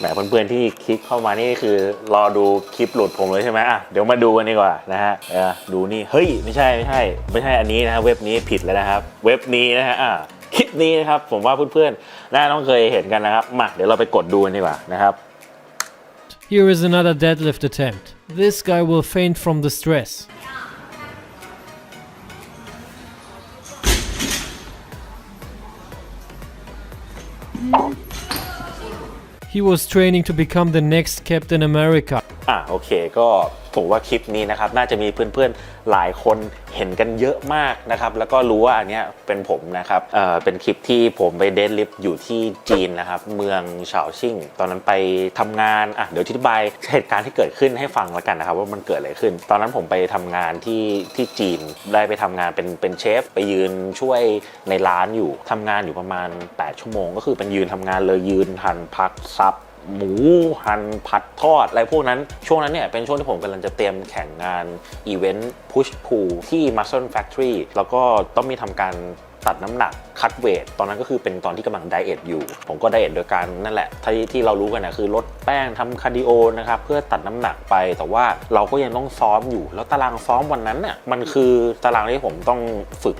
แหมเพื่อนๆที่คลิกเข้ามานี่คือรอดูคลิปหลุดผมเลยใช่ไหมอะเดี๋ยวมาดูกันดีกว่านะฮะเออดูนี่เฮ้ยไม่ใช่ไม่ใช่ ไม่ใช่อันนี้นะฮะเว็บนี้ผิดแล้วนะครับ เว็บนี้นะฮะอะคลิปนี้นะครับผมว่าเพื่อนๆน่าต้องเคยเห็นกันนะครับมาเดี๋ยวเราไปกดดูกันดีกว่านะครับ Here is another deadlift attempt. This guy will faint from the stress. He was training to become the next Captain America. อ่ะโอเคก็ ผมว่าคลิปนี้นะครับน่าจะมีเพื่อนๆหลายคนเห็นกันเยอะมากนะครับแล้วก็รู้ว่าอันเนี้ยเป็นผมนะครับเอ่อเป็นคลิปที่ผมไปเดนลิฟต์อยู่ที่จีนนะครับเมืองเฉาชิ่ง ตอนนั้นไปทำงานอะเดี๋ยวอธิบายเหตุการณ์ที่เกิดขึ้นให้ฟังแล้วกันนะครับว่ามันเกิดอะไรขึ้น ตอนนั้นผมไปทำงานที่ที่จีนได้ไปทำงานเป็นเป็นเชฟไปยืนช่วยในร้านอยู่ทำงานอยู่ประมาณ 8 ชั่วโมง ก็คือเป็นยืนทำงานเลยยืนหันพักซับ หมูหั่นผัดทอดอะไรพวกนั้น ช่วงนั้นเนี่ยเป็นช่วงที่ผมกำลังจะเตรียมแข่งงานอีเวนต์พุชพูที่ Muscle Factory แล้วก็ต้องมีทำการ ตัดน้ำหนักคัดเวทตอนนั้นก็คือเป็นตอนที่กำลังไดเอทอยู่ ผมก็ไดเอทโดยการนั่นแหละที่ที่เรารู้กันนะคือลดแป้งทำคาร์ดิโอนะครับเพื่อตัดน้ำหนักไป แต่ว่าเราก็ยังต้องซ้อมอยู่ แล้วตารางซ้อมวันนั้นน่ะมันคือตารางที่ผมต้องฝึก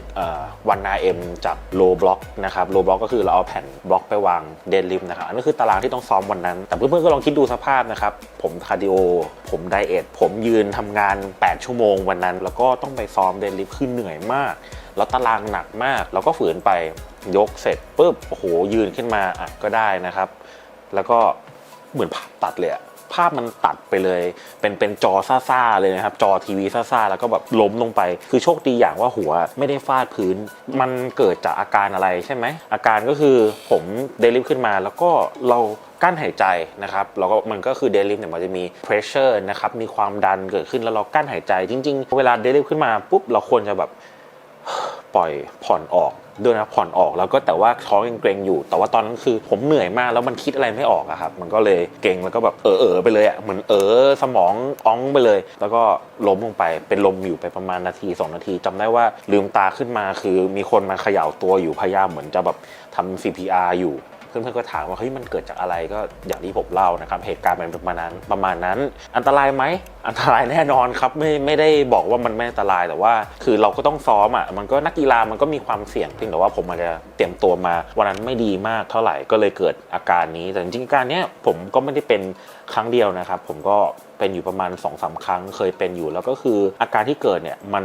วันนาเอ็มจากโลบล็อกนะครับโลบล็อกก็คือเราเอาแผ่นบล็อกไปวางเดนลิฟนะครับอันนั้นคือตารางที่ต้องซ้อมวันนั้น แต่เพื่อนๆก็ลองคิดดูสภาพนะครับผมคาร์ดิโอผมไดเอทผมยืนทำงาน 8 ชั่วโมงวันนั้น แล้วก็ต้องไปซ้อมเดนลิฟคือเหนื่อยมาก แล้วตารางหนักมาก เราก็ฝืนไปยกเสร็จปุ๊บโอ้โหยืนขึ้นมาอะก็ได้นะครับ แล้วก็เหมือนภาพตัดเลยภาพมันตัดไปเลย เป็นเป็นจอซ่าๆเลยนะครับ จอทีวีซ่าๆแล้วก็แบบล้มลงไป คือโชคดีอย่างว่าหัวไม่ได้ฟาดพื้น มันเกิดจากอาการอะไรใช่ไหม อาการก็คือผมเดลิฟขึ้นมาแล้วก็เรากั้นหายใจนะครับแล้วก็มันก็คือเดลิฟเนี่ยมันจะมี pressure นะครับ มีความดันเกิดขึ้นแล้วเรากั้นหายใจจริง ๆ เวลาเดลิฟขึ้นมาปุ๊บเราควรจะแบบ ปล่อยผ่อนออกด้วยนะผ่อนออกแล้วก็แต่ว่าท้องยังเกรงอยู่ แต่ว่าตอนนั้นคือผมเหนื่อยมากแล้วมันคิดอะไรไม่ออกอะครับ มันก็เลยเกรงแล้วก็แบบเออเออไปเลยอะเหมือนเออสมองอ้องไปเลย แล้วก็ล้มลงไปเป็นลมอยู่ไปประมาณนาที2นาทีจำได้ว่าลืมตาขึ้นมาคือมีคนมาเขย่าตัวอยู่พยายามเหมือนจะแบบทำ CPR อยู่ เพื่อนๆก็ถามว่าเฮ้ยมันเกิดจากอะไรก็อย่างที่ผมเล่านะครับเหตุการณ์เป็นประมาณนั้นประมาณนั้น อันตรายไหมอันตรายแน่นอนครับไม่ไม่ได้บอกว่ามันไม่อันตรายแต่ว่า คือเราก็ต้องซ้อมอะมันก็นักกีฬามันก็มีความเสี่ยงเพียงแต่ว่าผมอาจจะเตรียมตัวมา วันนั้นไม่ดีมากเท่าไหร่ก็เลยเกิดอาการนี้ แต่จริงๆการเนี้ยผมก็ไม่ได้เป็นครั้งเดียวนะครับ ผมก็เป็นอยู่ประมาณ2อสาครั้งเคยเป็นอยู่แล้วก็คืออาการที่เกิดเนี่ยมัน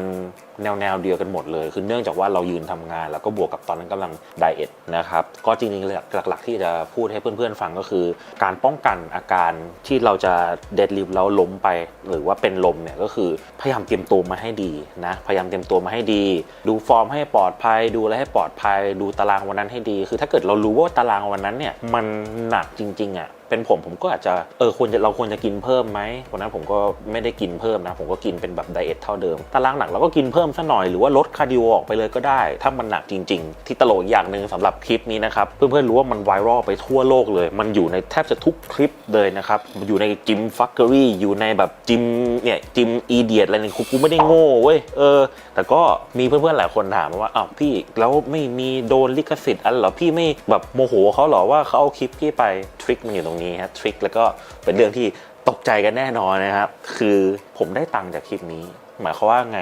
แนวแนวเดียวกันหมดเลย คือเนื่องจากว่าเรายืนทำงาน แล้วก็บวกกับตอนนั้นกำลังไดเอทนะครับก็จริงๆหลักๆ ที่จะพูดให้เพื่อนๆฟังก็คือ การป้องกันอาการที่เราจะเดดลิฟแล้วล้มไป หรือว่าเป็นลมเนี่ยก็คือพยายามเตรียมตัวมาให้ดีนะพยายามเตรียมตัวมาให้ดี ดูฟอร์มให้ปลอดภัย ดูอะไรให้ปลอดภัย ดูตารางวันนั้นให้ดี คือถ้าเกิดเรารู้ว่าตารางวันนั้นเนี่ยมันหนักจริงๆอะ เป็นผมผมก็อาจจะเออควรจะเราควรจะกินเพิ่มไหมวันนั้นผมก็ไม่ได้กินเพิ่มนะ ผมก็กินเป็นแบบไดเอทเท่าเดิมตารางหนักเราก็กินเพิ่มซะหน่อยหรือว่าลดคาร์ดิโอออกไปเลยก็ได้ ถ้ามันหนักจริง ๆ ที่ตลกอย่างหนึ่งสำหรับคลิปนี้นะครับเพื่อนๆรู้ว่ามันไวรัลไปทั่วโลกเลย มันอยู่ในแทบจะทุกคลิปเลยนะครับอยู่ในจิมฟักเกอรี่อยู่ในแบบจิมเนี่ยจิมอีเดียอะไรเนี่ยกูไม่ได้โง่เว้ยเออ แต่ก็มีเพื่อนๆหลายคนถามมาว่าอ้าวพี่แล้วไม่มีโดนลิขสิทธิ์อะไรเหรอพี่ไม่แบบโมโหเขาเหรอว่าเขาเอาคลิปพี่ไปทริคมันอยู่ตรงนี้ฮะทริคแล้วก็เป็นเรื่องที่ตกใจกันแน่นอนนะครับ คือผมได้ตังค์จากคลิปนี้ หมายความว่าไง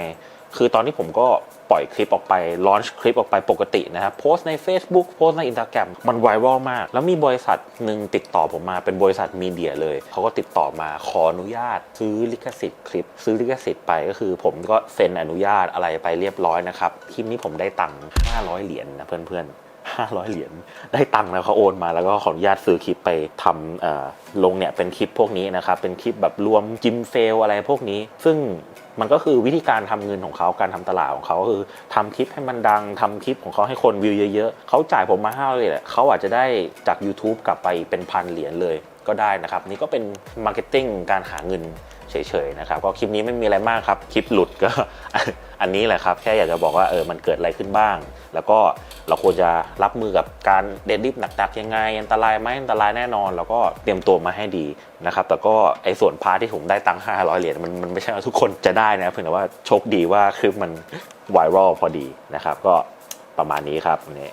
คือตอนที่ผมก็ปล่อยคลิปออกไปลอนช์คลิปออกไปปกตินะครับโพสต์ใน Facebook โพสต์ใน Instagram มันไวรัลมาก แล้วมีบริษัทหนึ่งติดต่อผมมาเป็นบริษัทมีเดียเลย เขาก็ติดต่อมาขออนุญาต ซื้อลิขสิทธิ์คลิป ซื้อลิขสิทธิ์ไปก็คือ ผมก็เซ็นอนุญาตอะไรไปเรียบร้อยนะครับคลิปนี้ผมได้ตังค์500 เหรียญนะเพื่อนๆ 500 เหรียญได้ตังค์แล้วเขาโอนมาแล้วก็ขออนุญาตซื้อคลิปไปทำลงเนี่ยเป็นคลิปพวกนี้นะครับเป็นคลิปแบบรวมจิมเฟลอะไรพวกนี้ ซึ่งมันก็คือวิธีการทำเงินของเขาการทำตลาดของเขาคือทำคลิปให้มันดังทำคลิปของเขาให้คนวิวเยอะๆเขาจ่ายผมมา500เหรียญเขาอาจจะได้จาก YouTube กลับไปเป็นพันเหรียญเลยก็ได้นะครับ นี่ก็เป็นมาร์เก็ตติ้งการหาเงิน เฉยๆนะครับก็คลิปนี้ไม่มีอะไรมากครับคลิปหลุดก็อันนี้แหละครับแค่อยากจะบอกว่าเออมันเกิดอะไรขึ้นบ้าง แล้วก็เราควรจะรับมือกับการเดดลิฟหนักๆยังไง อันตรายไหมอันตรายแน่นอน แล้วก็เตรียมตัวมาให้ดีนะครับแต่ก็ไอ้ส่วนพาร์ทที่ผมได้ตังค์500 เหรียญมันมันไม่ใช่ว่าทุกคนจะได้นะเพียงแต่ว่าโชคดีว่าคลิปมันไวรัลพอดีนะครับก็ประมาณนี้ครับนี่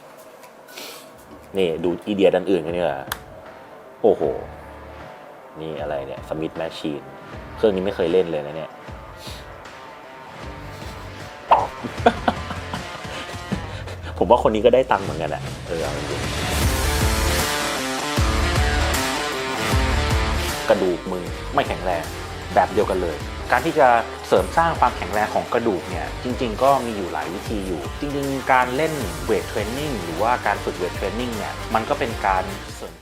นี่ดูอีเดียดันอื่นกันเนี่ยโอ้โห นี่อะไรเนี่ยสมิธแมชชีน เครื่องนี้ไม่เคยเล่นเลยนะเนี่ย ผมว่าคนนี้ก็ได้ตังค์เหมือนกันอะเออเอาจริงๆกระดูกมึงไม่แข็งแรงแบบเดียวกันเลย การที่จะเสริมสร้างความแข็งแรงของกระดูกเนี่ย จริง ๆ ก็มีอยู่หลายวิธีอยู่ จริง ๆ การเล่นเวทเทรนนิ่งหรือว่าการฝึกเวทเทรนนิ่งเนี่ย มันก็เป็นการเสริม